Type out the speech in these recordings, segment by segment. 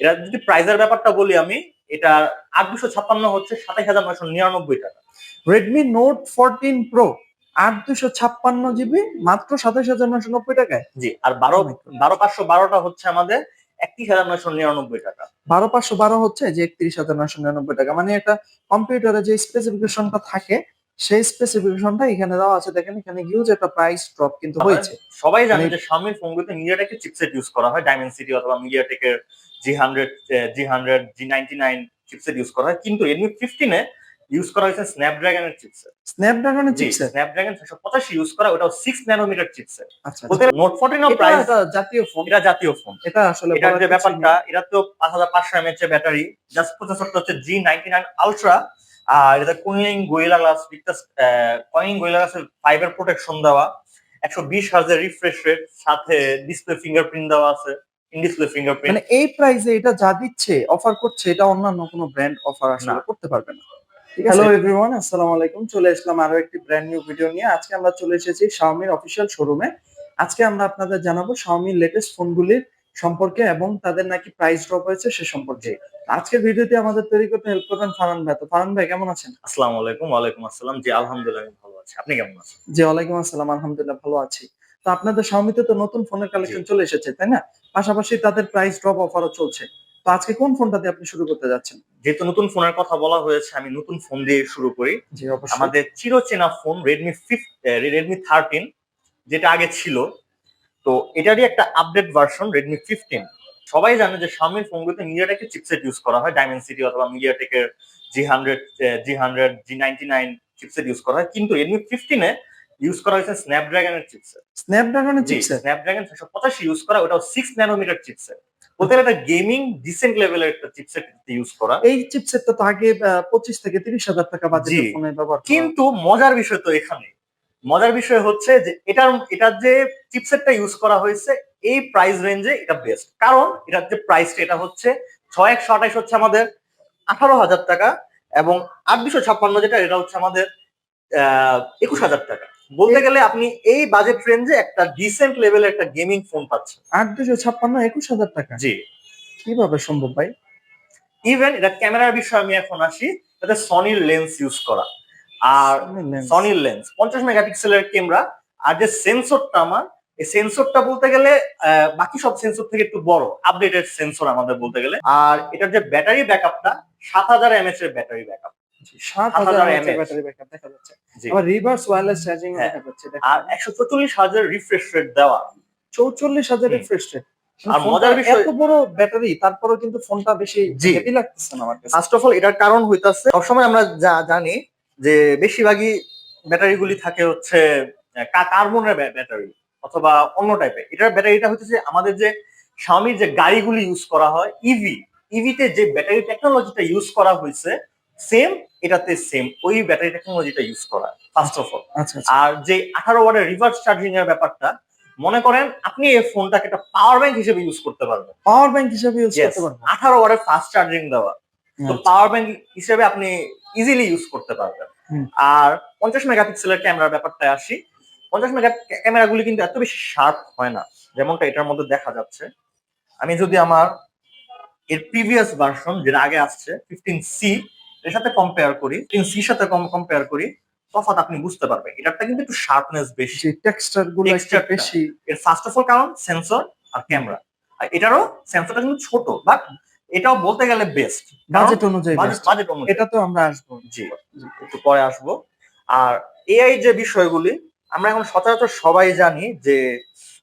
এটা যদি প্রাইজের ব্যাপারটা বলি আমি এটা আট দুশো ছাপ্পান্ন হচ্ছে সাতাশ হাজার নয়শো নিরানব্বই টাকা। রেডমি নোট ফোরটিন প্রো আট দুশো ছাপ্পান্ন জিবি মাত্র সাতাশ হাজার নয়শো নব্বই টাকায়? জি আর বারো Oh. বারো পাঁচশো বারোটা হচ্ছে আমাদের একত্রিশ হাজার নয়শো নিরানব্বই টাকা। বারো পাঁচশো বারো হচ্ছে যে একত্রিশ হাজার নশো নিরানব্বই টাকা। মানে একটা কম্পিউটারে যে স্পেসিফিকেশনটা থাকে সেই স্পেসিফিকেশনটা এখানে দেওয়া আছে। দেখেন এখানে হিউজ একটা প্রাইস ড্রপ কিন্তু হয়েছে। সবাই জানে মানে- যে Xiaomi ফোনগুলোতে মিডিয়াটেক চিপসেট ইউজ করা হয় ডাইমেনসিটি অথবা মিডিয়াটেকের G hundred G hundred G ninety nine chipset use করা হয়। কিন্তু রেডমি ফিফটিনে ইউজ করা হয়েছে স্ন্যাপড্রাগনের চিপসেট স্ন্যাপড্রাগনের চিপসেট স্ন্যাপড্রাগন ছশো পঁচাশি ইউজ করা ওটাও সিক্স ন্যানোমিটার চিপসেট আচ্ছা বলতে নোট ফোরটিনও এটা প্রাইস একটা জাতীয় ফোন এটা জাতীয় ফোন এটা আসলে বলার যে ব্যাপারটা এটা তো পাঁচ হাজার পাঁচশো এমএচ এর ব্যাটারি জাস্ট প্রসেসরটা হচ্ছে জি নাইনটি নাইন আলট্রা আর এটা Corning gorilla glass victus gorilla গ্লাসের ফাইবার প্রোটেকশন দেওয়া। একশো বিশ হাজার রিফ্রেশ রেট সাথে ডিসপ্লে ফিঙ্গারপ্রিন্ট দেওয়া আছে। ফিঙ্গারপ্রিন্ট মানে এই প্রাইসে এটা যা দিচ্ছে অফার করছে এটা অন্যান্য কোনো ব্র্যান্ড অফার আসলে করতে পারবে না। হ্যালো এভরিওয়ান আসসালামু আলাইকুম। চলে আসলাম আরও একটি ব্র্যান্ড নিউ ভিডিও নিয়ে। আজকে আমরা চলে এসেছি Xiaomi অফিসিয়াল শোরুমে আজকে আমরা আপনাদের জানাব Xiaomi লেটেস্ট ফোনগুলির সম্পর্কে এবং তাদের নাকি প্রাইস ড্রপ হয়েছে সে সম্পর্কে। আজকের ভিডিওতে আমাদের তৈরি করতে হেল্প করবেন ফারান ভাই। তো ফারান ভাই কেমন আছেন? আসসালামু আলাইকুম ওয়ালাইকুম আসসালাম। জি আলহামদুলিল্লাহ আমি ভালো আছি। আপনি কেমন আছেন? জি ওয়ালাইকুম আসসালাম আলহামদুলিল্লাহ ভালো আছি। তো আপনাদের Xiaomi-তে তো নতুন ফোনের কালেকশন চলে এসেছে তাই না? পাশাপাশি তাদের প্রাইস ড্রপ অফারও চলছে। তো আজকে কোন ফোনটা দিয়ে আপনি শুরু করতে যাচ্ছেন? যেহেতু নতুন ফোনের কথা বলা হয়েছে আমি নতুন ফোন দিয়ে শুরু করি। আমাদের চিরচেনা ফোন রেডমি ফিফ রেডমি থার্টিন যেটা আগে ছিল। তো এটারই একটা আপডেট ভার্সন রেডমি ফিফটিন সবাই জানে যে Xiaomi ফোনগুলোতে মিডিয়াটেকের চিপসেট ইউজ করা হয় ডাইমেনসিটি অথবা মিডিয়াটেকের G hundred G hundred G ninety nine chipset use করা হয়। কিন্তু রেডমি ফিফটিনে ইউজ করা হয়েছে স্ন্যাপড্রাগনের চিপসেট স্ন্যাপড্রাগনের চিপসেট স্ন্যাপড্রাগন ছশো পঁচাশি ইউজ করা ওটাও সিক্স ন্যানোমিটার চিপসেট বলতে গেলে একটা গেমিং ডিসেন্ট লেভেলের একটা চিপসেট ইউজ করা। এই চিপসেটটা তো আগে পঁচিশ থেকে তিরিশ হাজার টাকা বাজেটের ফোনে ব্যবহার কিন্তু মজার বিষয় তো এখানে। মজার বিষয় হচ্ছে যে এটার এটার যে চিপসেটটা ইউজ করা হয়েছে এই প্রাইস রেঞ্জে এটা বেস্ট কারণ এটার যে প্রাইসটা এটা হচ্ছে ছয় একশো আঠাইশ হচ্ছে আমাদের আঠারো হাজার টাকা এবং আট দুশো ছাপ্পান্ন যেটা এটা হচ্ছে আমাদের একুশ হাজার টাকা। বলতে গেলে আপনি এই বাজেট রেঞ্জে একটা ডিসেন্ট লেভেলের একটা গেমিং ফোন পাচ্ছেন। আট দুশো ছাপ্পান্ন একুশ হাজার টাকা। জি। কীভাবে সম্ভব ভাই? ইভেন এটা ক্যামেরার বিষয়ে আমি এখন আসি তাতে সনির লেন্স ইউজ করা। আর। সনির লেন্স পঞ্চাশ মেগাপিক্সেলের ক্যামেরা আর যে সেন্সরটা আমার এই সেন্সরটা বলতে গেলে বাকি সব সেন্সর থেকে একটু বড় আপডেটেড সেন্সর আমাদের বলতে গেলে। আর এটার যে ব্যাটারি ব্যাকআপটা সাত হাজার এমএচ এর ব্যাটারি ব্যাকআপ সাত হাজার ব্যাটারি ব্যাকআপ দেখা যাচ্ছে। আবার রিভার্স ওয়্যারলেস চার্জিং হ্যাঁ। দেখা যাচ্ছে আর একশো চল্লিশ হাজার রিফ্রেশ রেট দেওয়া। চৌচল্লিশ হাজার হুম। রিফ্রেশ রেট আর মজার বিষয়- এত বড় ব্যাটারি কিন্তু ফোনটা বেশি হেভি লাগতেছে না আমার কাছে। ফার্স্ট অফ অল এটার কারণ হইতাছে সবসময় আমরা যা জানি যে বেশিরভাগই ব্যাটারিগুলি থাকে হচ্ছে কার্বনের ব্যাটারি অথবা অন্য টাইপের এটার ব্যাটারিটা হচ্ছে আমাদের যে স্বামীর যে গাড়িগুলি ইউজ করা হয় ইভি ইভিতে যে ব্যাটারি টেকনোলজিটা ইউজ করা হয়েছে সেম এটাতে সেম ওই ব্যাটারি টেকনোলজিটা ইউজ করা ফার্স্ট অফ অল আচ্ছা আচ্ছা। আর যে আঠারো ওয়াটের রিভার্স চার্জিং এর ব্যাপারটা মনে করেন আপনি এই ফোনটাকে একটা পাওয়ার ব্যাংক হিসেবে ইউজ করতে পারবেন। পাওয়ার ব্যাংক হিসেবে ইউজ করতে পারব আঠারো ওয়াটের ফাস্ট চার্জিং দেওয়া। তো আচ্ছা। পাওয়ার ব্যাংক হিসেবে আপনি ইজিলি ইউজ করতে পারবেন। আর পঞ্চাশ মেগাপিক্সেলের ক্যামেরার ব্যাপারটা আসি। পঞ্চাশ মেগা ক্যামেরাগুলি কিন্তু এত বেশি শার্প হয় না যেমনটা এটার মধ্যে দেখা যাচ্ছে। আমি যদি আমার এর প্রিভিয়াস ভার্সন যেটা আগে আসছে ফিফটিন সি এর সাথে কম্পেয়ার করি সির সাথে কম্পেয়ার করি তফাৎ আপনি বুঝতে পারবেন। এটারটা কিন্তু একটু শার্পনেস বেশি। টেক্সচারগুলো একটু বেশি। এর ফার্স্ট অফ অল কারণ সেন্সর আর ক্যামেরা আর এটারও সেন্সরটা কিন্তু ছোট বাট এটাও বলতে গেলে বেস্ট বাজেট অনুযায়ী। বাজেট অনুযায়ী। এটা তো আমরা আসব। জি একটু পরে আসব। আর এআই যে বিষয়গুলি আমরা এখন সচরাচর সবাই জানি যে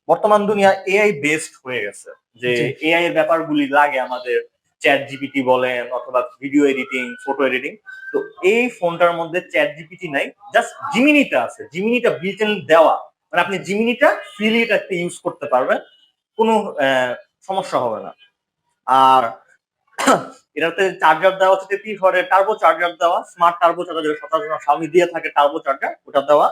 বর্তমান দুনিয়া এআই বেসড হয়ে গেছে। যে এআই এর ব্যাপারগুলি লাগে আমাদের। চ্যাট জিপিটি বলেন অথবা ভিডিও এডিটিং ফটো এডিটিং তো এই ফোনটার মধ্যে চ্যাট জিপিটি নাই জাস্ট জিমিনিটা আছে জিমিনিটা বিল্ট দেওয়া। মানে আপনি জিমিনিটা ফ্রিলি এটাকে ইউজ করতে পারবেন কোনো সমস্যা হবে না। আর এটাতে চার্জার দেওয়া হচ্ছে তেত্রিশ ওয়াটের টার্বো চার্জার দেওয়া স্মার্ট টার্বো চার্জার যেটা সচরাচর স্বামী দিয়ে থাকে টার্বো চার্জার ওটা দেওয়া।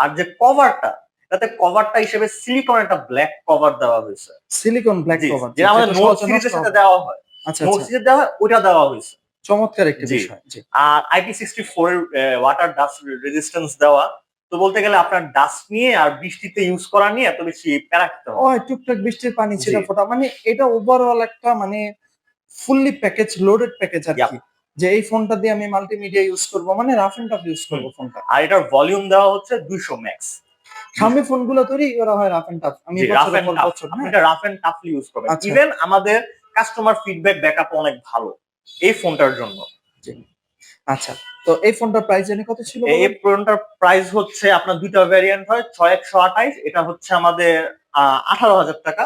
আর যে কভারটা এটাতে কভারটা হিসেবে সিলিকন একটা ব্ল্যাক কভার দেওয়া হয়েছে। সিলিকন ব্ল্যাক কভার যেটা আমাদের নোট সিরিজের সাথে দেওয়া হয়। আচ্ছা নোট আচ্ছা। দেওয়া ওটা দেওয়া হয়েছে। চমৎকার একটি। বিষয় আর IP sixty four water dust resistance দেওয়া তো বলতে গেলে আপনার ডাস্ট নিয়ে আর বৃষ্টিতে ইউজ করা নিয়ে এত বেশি প্যারা খেতে হবে টুকটাক বৃষ্টির পানি জি। ফোটা মানে এটা ওভারঅল একটা মানে ফুললি প্যাকেজ লোডেড প্যাকেজ আর কি। যে এই ফোনটা দিয়ে আমি মাল্টিমিডিয়া ইউজ করব মানে রাফ এন্ড টাফ ইউজ করব ফোনটা আর এটার ভলিউম দেওয়া হচ্ছে দুইশো ম্যাক্স সামনে ফোনগুলো তৈরি করা হয় রাফ এন্ড টাফ আমি রাফ এন্ড টাফ। এটা রাফ এন্ড টাফলি ইউজ আচ্ছা। ইভেন আমাদের কাস্টমার ফিডব্যাক ব্যাকআপ অনেক ভালো এই ফোনটার জন্য। আচ্ছা তো এই ফোনটার প্রাইস জানি কত ছিল এই ফোনটার প্রাইস হচ্ছে আপনার দুইটা ভ্যারিয়েন্ট হয় ছয় একশো আঠাইশ এটা হচ্ছে আমাদের আঠারো হাজার টাকা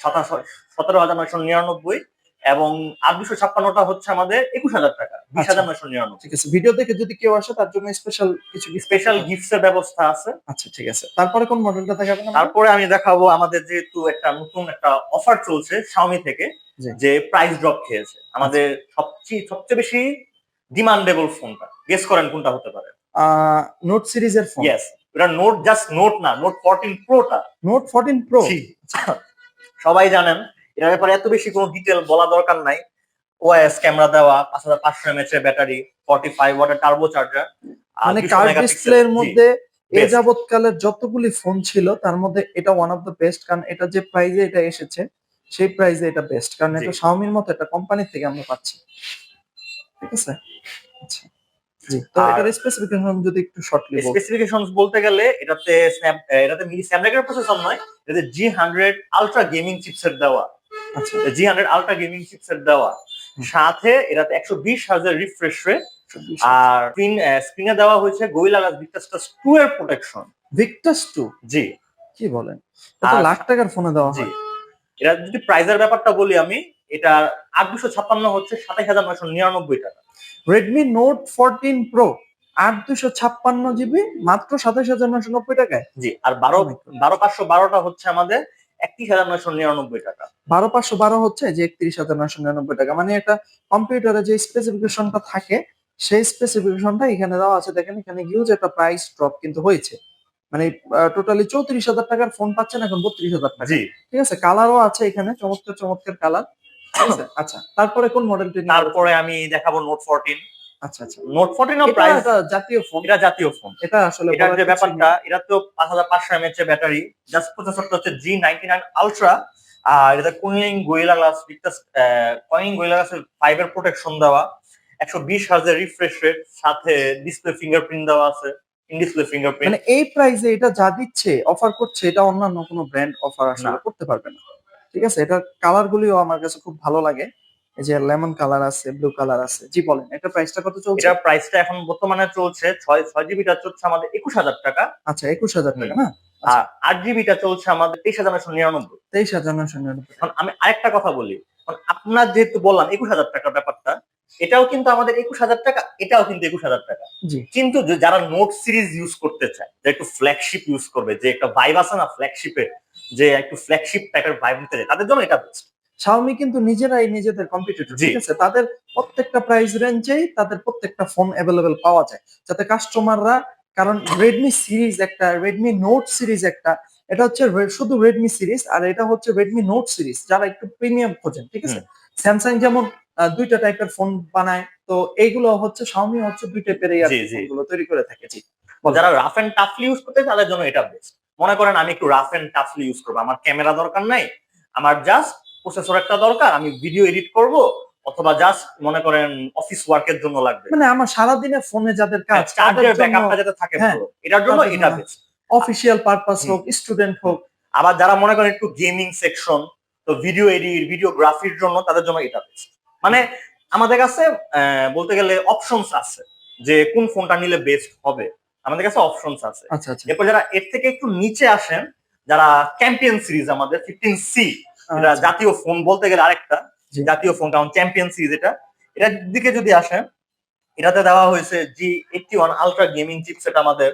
সাতাশ সতেরো হাজার নয়শো নিরানব্বই। এবং আর দুশো ছাপ্পান্নটা হচ্ছে আমাদের একুশ হাজার টাকা বিশ আচ্ছা। হাজার নয়শো নিরানব্বই। ঠিক আছে ভিডিও দেখে যদি কেউ আসে তার জন্য স্পেশাল কিছু স্পেশাল? গিফটস এর ব্যবস্থা আছে। আচ্ছা ঠিক আছে। তারপরে কোন মডেলটা দেখাবেন? তারপরে আমি দেখাবো আমাদের যেহেতু একটা নতুন একটা অফার চলছে শাওমি থেকে যে প্রাইস ড্রপ খেয়েছে। আমাদের সবচেয়ে সবচেয়ে বেশি ডিমান্ডেবল ফোনটা গেস করেন কোনটা হতে পারে। নোট সিরিজের ফোন ইয়েস এটা নোট জাস্ট নোট না নোট ফোরটিন প্রোটা নোট 14 প্রো সবাই জানেন এর ব্যাপারে এত বেশি কোনো ডিটেল বলা দরকার নাই। ওএস ক্যামেরা দেওয়া পাঁচ হাজার পাঁচশো এমএচ এর ব্যাটারি ফর্টি ফাইভ ওয়াটের টার্বো চার্জার মানে কার্ড ডিসপ্লে এর মধ্যে এ. যাবৎকালের যতগুলি ফোন ছিল তার মধ্যে এটা ওয়ান অফ দ্য বেস্ট কারণ এটা যে প্রাইজে এটা এসেছে সেই প্রাইজে এটা বেস্ট কারণ এটা শাওমির মতো একটা কোম্পানি থেকে আমরা পাচ্ছি। ঠিক আছে? আচ্ছা। জি তো এটার স্পেসিফিকেশন যদি একটু শর্টলি বল। বলতে গেলে এটাতে স্ন্যাপ এটাতে মিনি স্ন্যাপড্রাগন প্রসেসর নয় এটাতে G hundred ultra gaming chipset দেওয়া। আচ্ছা G hundred ultra gaming chipset দেওয়া। সাথে এটাতে একশো বিশ হাজার রিফ্রেশ রেট আর স্ক্রিন স্ক্রিনে দেওয়া হয়েছে গোরিলা গ্লাস ভিক্টাস টু এর প্রোটেকশন ভিক্টাস টু জি। কি বলেন? লাখ টাকার ফোনে দেওয়া জি। এটা যদি প্রাইজের ব্যাপারটা বলি আমি এটা আট দুশো ছাপ্পান্ন হচ্ছে সাতাশ হাজার নয়শো নিরানব্বই টাকা। রেডমি নোট ফোরটিন প্রো আট দুশো ছাপ্পান্ন জিবি মাত্র সাতাশ হাজার নশো নব্বই টাকায়। জি আর বারো Oh. বারো পাঁচশো বারোটা হচ্ছে আমাদের একত্রিশ হাজার নয়শো নিরানব্বই টাকা। বারো পাঁচশো বারো হচ্ছে যে একত্রিশ হাজার নশো নিরানব্বই টাকা। মানে একটা কম্পিউটারে যে স্পেসিফিকেশনটা থাকে সেই স্পেসিফিকেশনটা এখানে দেওয়া আছে। দেখেন এখানে হিউজ একটা প্রাইস ড্রপ কিন্তু হয়েছে। মানে টোটালি চৌত্রিশ হাজার টাকার ফোন পাচ্ছেন এখন বত্রিশ হাজার টাকা। জি। ঠিক আছে? কালারও আছে এখানে চমৎকার চমৎকার কালার আচ্ছা তারপরে কোন মডেলটি তারপরে আমি দেখাবো নোট ফোরটিন আচ্ছা আচ্ছা। নোট ফোরটিন এটা প্রাইস জাতীয় ফোন এটা জাতীয় ফোন এটা আসলে বলার যে ব্যাপারটা এটা তো পাঁচ হাজার পাঁচশো এমএচ এর ব্যাটারি জাস্ট প্রসেসরটা হচ্ছে জি নাইনটি নাইন আলট্রা আর এটা cooing Gorilla glass Victus cooing Gorilla গ্লাসের ফাইবার প্রোটেকশন দেওয়া একশো বিশ হাজার রিফ্রেশ রেট সাথে ডিসপ্লে ফিঙ্গারপ্রিন্ট দেওয়া আছে ইন ডিসপ্লে ফিঙ্গারপ্রিন্ট মানে এই প্রাইসে এটা যা দিচ্ছে অফার করছে এটা অন্যান্য কোনো ব্র্যান্ড অফার আসলে করতে পারবে না। ঠিক আছে? এটার কালার গুলিও আমার কাছে খুব ভালো লাগে। এই যে লেমন কালার আছে ব্লু কালার আছে জি বলেন এটা প্রাইসটা কত চলছে? এটার প্রাইসটা এখন বর্তমানে চলছে ছয় ছয় জিবিটা চলছে আমাদের একুশ হাজার টাকা। আচ্ছা একুশ হাজার টাকা। না? আর আট জিবিটা চলছে আমাদের তেইশ হাজার নয়শো নিরানব্বই। তেইশ হাজার নশো নিরানব্বই আমি আরেকটা কথা বলি আপনার যেহেতু বললাম একুশ হাজার টাকার ব্যাপারটা এটাও কিন্তু আমাদের একুশ হাজার টাকা এটাও কিন্তু একুশ হাজার টাকা। জি। কিন্তু যারা নোট সিরিজ ইউজ করতে চায় যে একটু ফ্ল্যাগশিপ ইউজ করবে যে একটা ভাইব আছে না ফ্ল্যাগশিপে যে একটু ফ্ল্যাগশিপ টাইপের ভাইব নিতে চায় তাদের জন্য এটা বেস্ট শাওমি কিন্তু নিজেরাই নিজেদের কম্পিটিটর ঠিক আছে? তাদের প্রত্যেকটা প্রাইস রেঞ্জেই তাদের প্রত্যেকটা ফোন অ্যাভেলেবেল পাওয়া যায়। যাতে কাস্টমাররা কারণ রেডমি সিরিজ একটা রেডমি নোট সিরিজ একটা এটা হচ্ছে শুধু রেডমি সিরিজ আর এটা হচ্ছে রেডমি নোট সিরিজ যারা একটু প্রিমিয়াম খোঁজেন ঠিক আছে? স্যামসাং যেমন দুইটা টাইপের ফোন বানায় তো এইগুলো হচ্ছে শাওমি হচ্ছে দুই টাইপের এই জি, জি। গুলো তৈরি করে থাকে। যারা রাফ এন্ড টাফলি ইউজ করতে তাদের জন্য এটা বেস্ট মনে করেন আমি একটু রাফ এন্ড টাফলি ইউজ করব আমার ক্যামেরা দরকার নাই আমার জাস্ট প্রসেসর একটা দরকার আমি ভিডিও এডিট করব অথবা জাস্ট মনে করেন অফিস ওয়ার্কের জন্য লাগবে। মানে আমার সারাদিনে ফোনে যাদের কাজ চার্জের ব্যাকআপটা যাতে থাকে হ্যাঁ, ভালো। এটার জন্য এটা বেস্ট অফিসিয়াল পারপাস হোক স্টুডেন্ট হোক। আবার যারা মনে করেন একটু গেমিং সেকশন তো ভিডিও এডিট ভিডিওগ্রাফির জন্য তাদের জন্য এটা বেস্ট মানে আমাদের কাছে বলতে গেলে অপশনস আছে যে কোন ফোনটা নিলে বেস্ট হবে। আমাদের কাছে অপশনস আছে। আচ্ছা আচ্ছা। এরপর যারা এর থেকে একটু নিচে আসেন যারা চ্যাম্পিয়ন সিরিজ আমাদের ফিফটিন সি এটা আচ্ছা। জাতীয় ফোন বলতে গেলে আরেকটা। জাতীয় ফোন কারণ চ্যাম্পিয়ন সিরিজ এটা। এটার দিকে যদি আসেন এটাতে দেওয়া হয়েছে G eighty one ultra gaming chipset আমাদের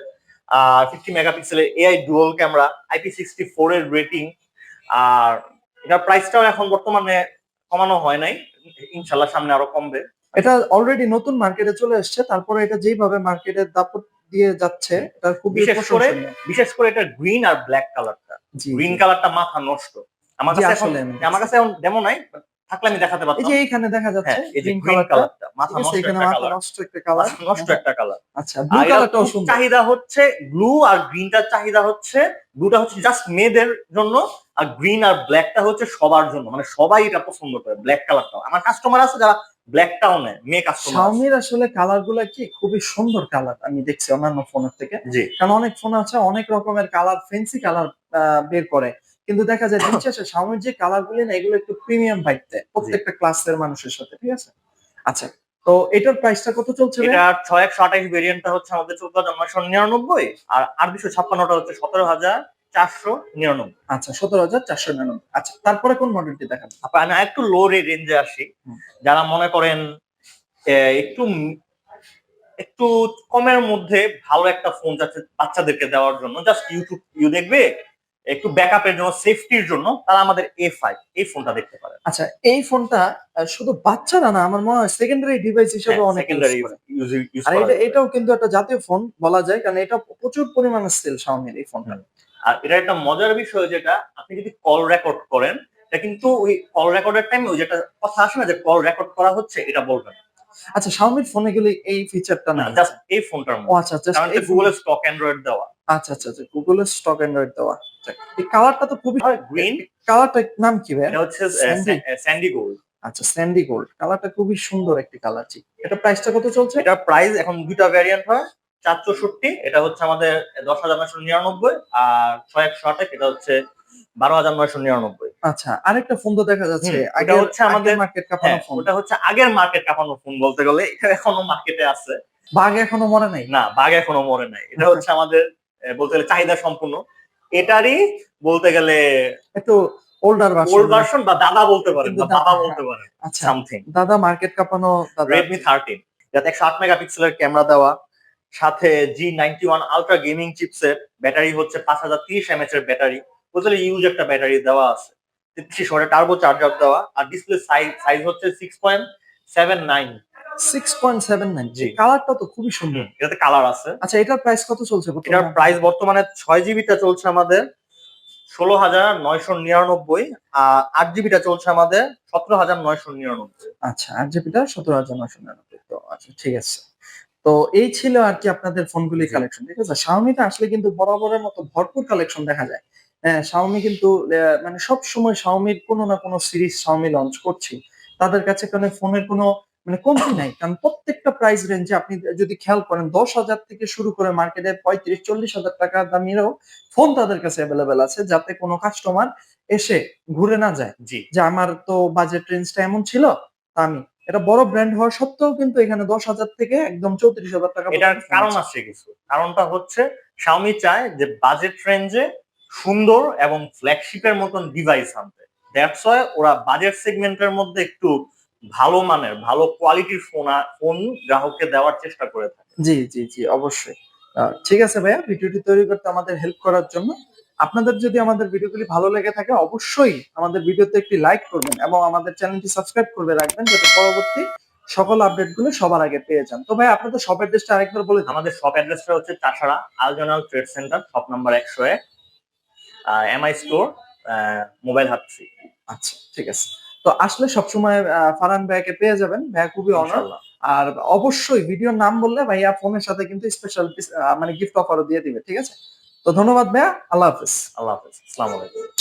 আর ফিফটি মেগাপিক্সেলের AI dual camera IP sixty four এর রেটিং আর এটার প্রাইসটাও এখন বর্তমানে কমানো হয় নাই। ইনশাল্লাহ সামনে আরও কমবে। এটা অলরেডি নতুন মার্কেটে চলে এসেছে। তারপরে এটা যেইভাবে মার্কেটের দাপট দিয়ে যাচ্ছে এটা খুবই বিশেষ করে বিশেষ করে এটা গ্রিন আর ব্ল্যাক কালারটা গ্রিন। কালারটা মাথা নষ্ট। আমার কাছে এখন আমার কাছে এখন ডেমো নাই থাকলে আমি দেখাতে এই যে এইখানে দেখা যাচ্ছে হ্যাঁ এই যে গ্রিন কালারটা মাথা নষ্ট একটা কালার নষ্ট একটা কালার নষ্ট একটা কালার আচ্ছা ব্লু কালারটাও সুন্দর। চাহিদা হচ্ছে ব্লু আর গ্রিনটার চাহিদা হচ্ছে ব্লুটা হচ্ছে জাস্ট মেয়েদের জন্য আর গ্রিন আর ব্ল্যাকটা হচ্ছে সবার জন্য। মানে সবাই এটা পছন্দ করে ব্ল্যাক কালারটা আমার কাস্টমার আছে যারা ব্ল্যাকটাও নেয় মেয়ে কাস্টমার শাওমির আসলে কালারগুলা কি? খুবই সুন্দর কালার আমি দেখছি অন্যান্য ফোনের থেকে। কারণ অনেক ফোন আছে অনেক রকমের কালার ফেন্সি কালার বের করে। কিন্তু দেখা যায় দিন শেষে শাওমির যে কালার গুলি না এগুলো একটু প্রিমিয়াম ভাইব দেয় প্রত্যেকটা ক্লাসের মানুষের সাথে ঠিক আছে? আচ্ছা তো এটার প্রাইসটা কত চলছে? এটা ছয় একশো আঠাইশ ভেরিয়েন্টটা হচ্ছে আমাদের চোদ্দ হাজার নয়শো নিরানব্বই আর আট দুশো ছাপ্পান্নটা হচ্ছে সতেরো হাজার চারশো নিরানব্বই। আচ্ছা সতেরো হাজার চারশো নিরানব্বই। আচ্ছা তারপরে কোন মডেলটি আপনার আমি একটু লো রেঞ্জে আসি। যারা মনে করেন একটু একটু কমের মধ্যে ভালো একটা ফোন যাচ্ছে বাচ্চাদেরকে দেওয়ার জন্য জাস্ট ইউটিউব ইউ দেখবে একটু ব্যাকআপের জন্য সেফটির জন্য তারা আমাদের এ ফাইভ এই ফোনটা দেখতে পারে। আচ্ছা এই ফোনটা শুধু বাচ্চারা না আমার মনে হয় সেকেন্ডারি ডিভাইস হিসেবে অনেক আর এটা এটাও কিন্তু একটা জাতীয় ফোন বলা যায় কারণ এটা প্রচুর পরিমাণে সেল শাওমির এই ফোনটা আর এটা একটা মজার বিষয় যেটা আপনি যদি কল রেকর্ড করেন এটা কিন্তু ওই কল রেকর্ডের টাইমে ওই যেটা কথা আসে না যে কল রেকর্ড করা হচ্ছে এটা বলবেন আচ্ছা শাওমির ফোনে গেলে এই ফিচারটা না জাস্ট এই ফোনটার ও মধ্যে আচ্ছা এই গুগলের স্টক অ্যান্ড্রয়েড দেওয়া। আচ্ছা আচ্ছা আচ্ছা গুগলের স্টক অ্যান্ড্রয়েড দেওয়া। এই কালারটা তো খুবই গ্রিন কালারটা নাম কি ভাই এটা হচ্ছে? স্যান্ডি গোল্ড আচ্ছা স্যান্ডি গোল্ড কালারটা খুবই সুন্দর একটি কালার জি এটা প্রাইসটা কত চলছে? এটার প্রাইস এখন দুইটা ভ্যারিয়েন্ট হয়। চার চৌষট্টি এটা হচ্ছে আমাদের দশ হাজার নয়শো নিরানব্বই আর ছয় একশো আঠাশ এটা হচ্ছে বারো হাজার নয়শো নিরানব্বই। আচ্ছা আরেকটা ফোন তো দেখা যাচ্ছে। এটা হচ্ছে আমাদের- মার্কেট কাঁপানো ফোন ওটা হচ্ছে আগের মার্কেট কাঁপানো ফোন বলতে গেলে এটা এখনও মার্কেটে আছে। বাঘ এখনও মরে নাই? না বাঘ এখনও মরে নাই। এটা হচ্ছে আমাদের বলতে গেলে চাহিদা সম্পূর্ণ। এটারই বলতে গেলে একটু ওল্ডার ভার্সন ওল্ড ভার্সন বা দাদা বলতে পারেন বা বাবা বলতে পারেন আচ্ছা। সামথিং দাদা মার্কেট কাঁপানো রেডমি থার্টিন যাতে একশো আট মেগাপিক্সেলের ক্যামেরা দেওয়া সাথে G ninety one ultra gaming chipset battery হচ্ছে পাঁচ হাজার তিরিশ এমএচ এর ব্যাটারি বলতে ইউজ একটা ব্যাটারি দেওয়া আছে। তেত্রিশ ওয়াটের টার্বো চার্জার দেওয়া আর ডিসপ্লে সাইজ সাইজ হচ্ছে six point seven nine six point seven nine জি। কালারটা তো খুবই সুন্দর। এটাতে কালার আছে। আচ্ছা এটার প্রাইস কত চলছে এটার প্রাইস বর্তমানে ছয় জিবিটা চলছে আমাদের ষোলো হাজার নয়শো নিরানব্বই। আর আট জিবিটা চলছে আমাদের সতেরো হাজার নয়শো নিরানব্বই। আচ্ছা আট জিবিটা সতেরো হাজার নয়শো নিরানব্বই। তো আচ্ছা ঠিক আছে। তো এই ছিল আর কি আপনাদের ফোনগুলি। কালেকশন ঠিক আছে? শাওমিটা আসলে কিন্তু বরাবরের মতো ভরপুর কালেকশন দেখা যায়। হ্যাঁ শাওমি কিন্তু মানে সব সময় শাওমির কোনো না কোনো সিরিজ শাওমি লঞ্চ করছে। তাদের কাছে কোনো ফোনের কোনো মানে কমতি নাই। কারণ প্রত্যেকটা প্রাইস রেঞ্জে আপনি যদি খেয়াল করেন দশ হাজার থেকে শুরু করে মার্কেটে পঁয়ত্রিশ চল্লিশ হাজার টাকা দামেরও ফোন তাদের কাছে অ্যাভেলেবেল আছে যাতে কোনো কাস্টমার এসে ঘুরে না যায়। জি। যে আমার তো বাজেট রেঞ্জটা এমন ছিল তা আমি। এটা বড় ব্র্যান্ড হওয়া সত্ত্বেও কিন্তু এখানে দশ হাজার থেকে একদম চৌত্রিশ হাজার টাকা এটার কারণ আছে। কিছু। কারণটা হচ্ছে Xiaomi চায় যে বাজেট রেঞ্জে সুন্দর এবং ফ্ল্যাগশিপের মতন ডিভাইস আনতে। দ্যাটস ওরা বাজেট সেগমেন্টের মধ্যে একটু ভালো মানের ভালো কোয়ালিটির ফোন ফোন গ্রাহককে দেওয়ার চেষ্টা করে থাকে। জি জি জি অবশ্যই। ঠিক আছে ভাইয়া ভিডিওটি তৈরি করতে আমাদের হেল্প করার জন্য। আপনাদের যদি আমাদের ভিডিওগুলি ভালো লেগে থাকে অবশ্যই আমাদের ভিডিওতে একটি লাইক করবেন এবং আমাদের চ্যানেলটি সাবস্ক্রাইব করে রাখবেন যাতে পরবর্তী সকল আপডেটগুলো সবার আগে পেয়ে যান। তো ভাই আপনাদের শপ অ্যাড্রেসটা আরেকবার বলে আমাদের শপ অ্যাড্রেসটা হচ্ছে চাষাড়া আলজনাল ট্রেড সেন্টার শপ নাম্বার একশো এক এমআই স্টোর মোবাইল থ্রি আচ্ছা ঠিক আছে। তো আসলে সবসময় ফারহান ভাইয়াকে পেয়ে যাবেন। ভাইয়া খুবই অনার আর অবশ্যই ভিডিওর নাম বললে ভাইয়া ফোনের সাথে কিন্তু স্পেশাল মানে গিফট অফারও দিয়ে দিবে ঠিক আছে? তো ধন্যবাদ ভাইয়া। আল্লাহ হাফিজ। আল্লাহ হাফিজ। আসসালামু আলাইকুম।